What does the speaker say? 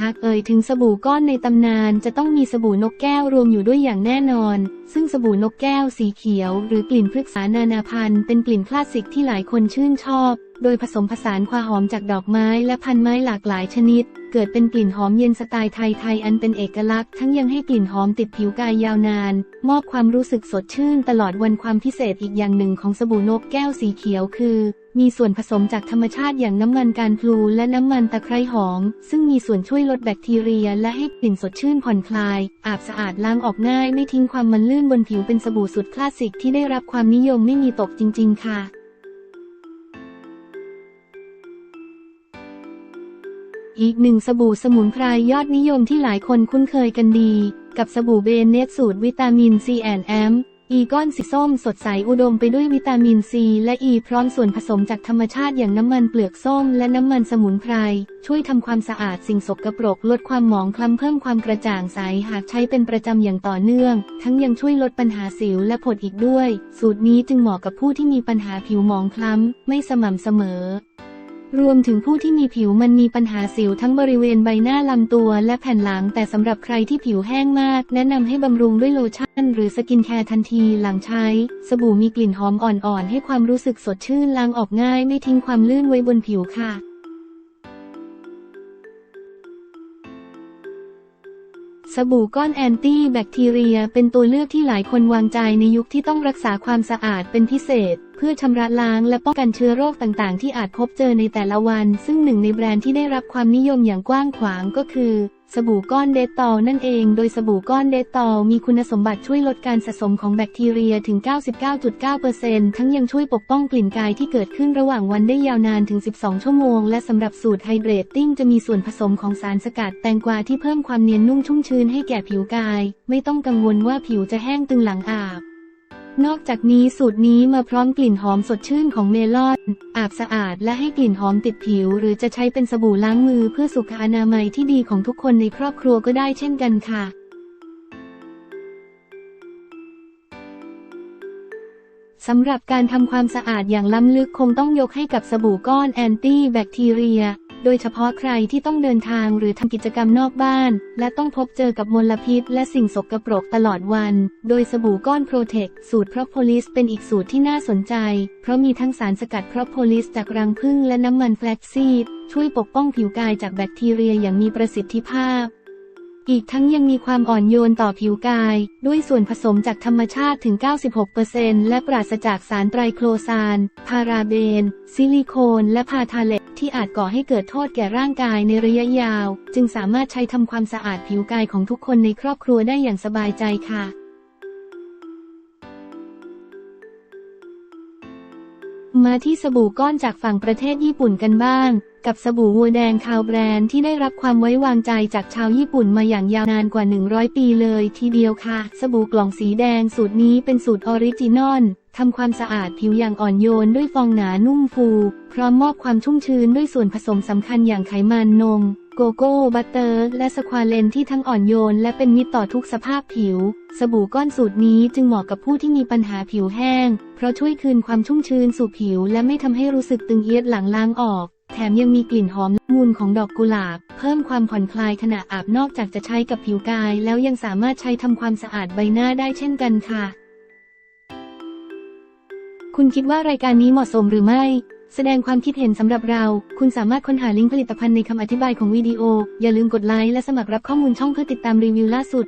หากเอ่ยถึงสบู่ก้อนในตำนานจะต้องมีสบู่นกแก้วรวมอยู่ด้วยอย่างแน่นอน ซึ่งสบู่นกแก้วสีเขียว หรือกลิ่นพฤกษานานาพันธุ์เป็นกลิ่นคลาสสิกที่หลายคนชื่นชอบ โดยผสมผสานความหอมจากดอกไม้และพันไม้หลากหลายชนิด เกิดเป็นกลิ่นหอมเย็นสไตล์ไทยๆอันเป็นเอกลักษณ์ทั้งยังให้กลิ่นหอมติดผิวกายยาวนาน มอบความรู้สึกสดชื่นตลอดวันความพิเศษอีกอย่างหนึ่งของสบู่นกแก้วสีเขียวคือ มีส่วนผสมจากธรรมชาติอย่างน้ำมันการพลูและน้ำมันตะไคร้หอม ซึ่งมีส่วนช่วยลดแบคทีเรีย และให้กลิ่นสดชื่นผ่อนคลาย อาบสะอาดล้างออกง่ายไม่ทิ้งความมันลื่นบนผิวเป็นสบู่สุดคลาสสิกที่ได้รับความนิยมไม่มีตกจริง ๆ ค่ะ อีกหนึ่งสบู่สมุนไพรยอดนิยมที่หลายคนคุ้นเคยกันดี กับสบู่เบนเนตสูตรวิตามินซีแอนแอมอีก้อนสีส้มสดใสอุดมไปด้วยวิตามินซีและอีพร้อมส่วนผสมจากธรรมชาติอย่างน้ำมันเปลือกส้มและน้ำมันสมุนไพร ช่วยทำความสะอาดสิ่งสกปรก ลดความหมองคล้ำเพิ่มความกระจ่างใสหากใช้เป็นประจำอย่างต่อเนื่อง ทั้งยังช่วยลดปัญหาสิวและผดอีกด้วย สูตรนี้จึงเหมาะกับผู้ที่มีปัญหาผิวหมองคล้ำ ไม่สม่ำเสมอ รวมถึงผู้ที่มีผิวมันมีปัญหาสิวทั้งบริเวณใบหน้าลำตัวและแผ่นหลัง แต่สำหรับใครที่ผิวแห้งมาก แนะนำให้บำรุงด้วยโลชั่น หรือสกินแคร์ทันทีหลังใช้ สบู่มีกลิ่นหอมอ่อนๆ ให้ความรู้สึกสดชื่นล้างออกง่าย ไม่ทิ้งความลื่นไว้บนผิวค่ะ สบู่ก้อนแอนตี้แบคทีเรีย เป็นตัวเลือกที่หลายคนวางใจในยุคที่ต้องรักษาความสะอาดเป็นพิเศษ เพื่อชำระล้างและป้องกันเชื้อโรคต่างๆ ที่อาจพบเจอในแต่ละวัน ซึ่งหนึ่งในแบรนด์ที่ได้รับความนิยมอย่างกว้างขวางก็คือ สบู่ก้อนเดตตอลนั่นเอง โดยสบู่ก้อนเดตตอลมีคุณสมบัติช่วยลดการสะสมของแบคทีเรียถึง 99.9%ทั้งยังช่วยปกป้องกลิ่นกายที่เกิดขึ้นระหว่างวันได้ยาวนานถึง 12 ชั่วโมง และสำหรับสูตรไฮเดรตติ้งจะมีส่วนผสมของสารสกัดแตงกวาที่เพิ่มความเนียนนุ่มชุ่มชื้นให้แก่ผิวกาย ไม่ต้องกังวลว่าผิวจะแห้งตึงหลังอาบ นอกจากนี้สูตรนี้มาพร้อมกลิ่นหอมสดชื่นของเมลอน อาบสะอาดและให้กลิ่นหอมติดผิว หรือจะใช้เป็นสบู่ล้างมือเพื่อสุขอนามัยที่ดีของทุกคนในครอบครัวก็ได้เช่นกันค่ะสำหรับการทำความสะอาดอย่างล้ำลึกคงต้องยกให้กับสบู่ก้อนแอนตี้แบคทีเรีย โดยเฉพาะใครที่ต้องเดินทางหรือทำกิจกรรมนอกบ้าน และต้องพบเจอกับมลพิษ และสิ่งสกปรกตลอดวัน โดยสบู่ก้อนโปรเทคสูตรพรอโพลิสเป็นอีกสูตรที่น่าสนใจ เพราะมีทั้งสารสกัดพรอโพลิสจากรังผึ้งและน้ำมันแฟลกซีดช่วยปกป้องผิวกายจากแบคทีเรียอย่างมีประสิทธิภาพ อีกทั้งยังมีความอ่อนโยนต่อผิวกาย ด้วยส่วนผสมจากธรรมชาติถึง 96%และปราศจากสารไตรโคลซาน พาราเบน ซิลิโคน และพาทาเลตที่อาจก่อให้เกิดโทษแก่ร่างกายในระยะยาว จึงสามารถใช้ทำความสะอาดผิวกายของทุกคนในครอบครัวได้อย่างสบายใจค่ะมาที่สบู่ก้อนจากฝั่งประเทศญี่ปุ่นกันบ้าง กับสบู่วัวแดงคาวแบรนด์ที่ได้รับความไว้วางใจจากชาวญี่ปุ่นมาอย่างยาวนานกว่า 100 ปีเลยทีเดียวค่ะ สบู่กล่องสีแดงสูตรนี้เป็นสูตรออริจินอลทำความสะอาดผิวอย่างอ่อนโยนด้วยฟองหนานุ่มฟู พร้อมมอบความชุ่มชื้นด้วยส่วนผสมสำคัญอย่างไขมันนม โกโก้บัตเตอร์ และสควาเลนที่ทั้งอ่อนโยน และเป็นมิตรต่อทุกสภาพผิว สบู่ก้อนสูตรนี้จึงเหมาะกับผู้ที่มีปัญหาผิวแห้ง เพราะช่วยคืนความชุ่มชื้นสู่ผิว และไม่ทำให้รู้สึกตึงเอียดหลังล้างออก แถมยังมีกลิ่นหอมมุนของดอกกุหลาบ เพิ่มความผ่อนคลายขณะอาบนอกจากจะใช้กับผิวกาย แล้วยังสามารถใช้ทำความสะอาดใบหน้าได้เช่นกันค่ะ คุณคิดว่ารายการนี้เหมาะสมหรือไม่ แสดงความคิดเห็นสำหรับเรา คุณสามารถค้นหาลิงก์ผลิตภัณฑ์ในคำอธิบายของวิดีโอ อย่าลืมกดไลค์และสมัครรับข้อมูลช่องเพื่อติดตามรีวิวล่าสุด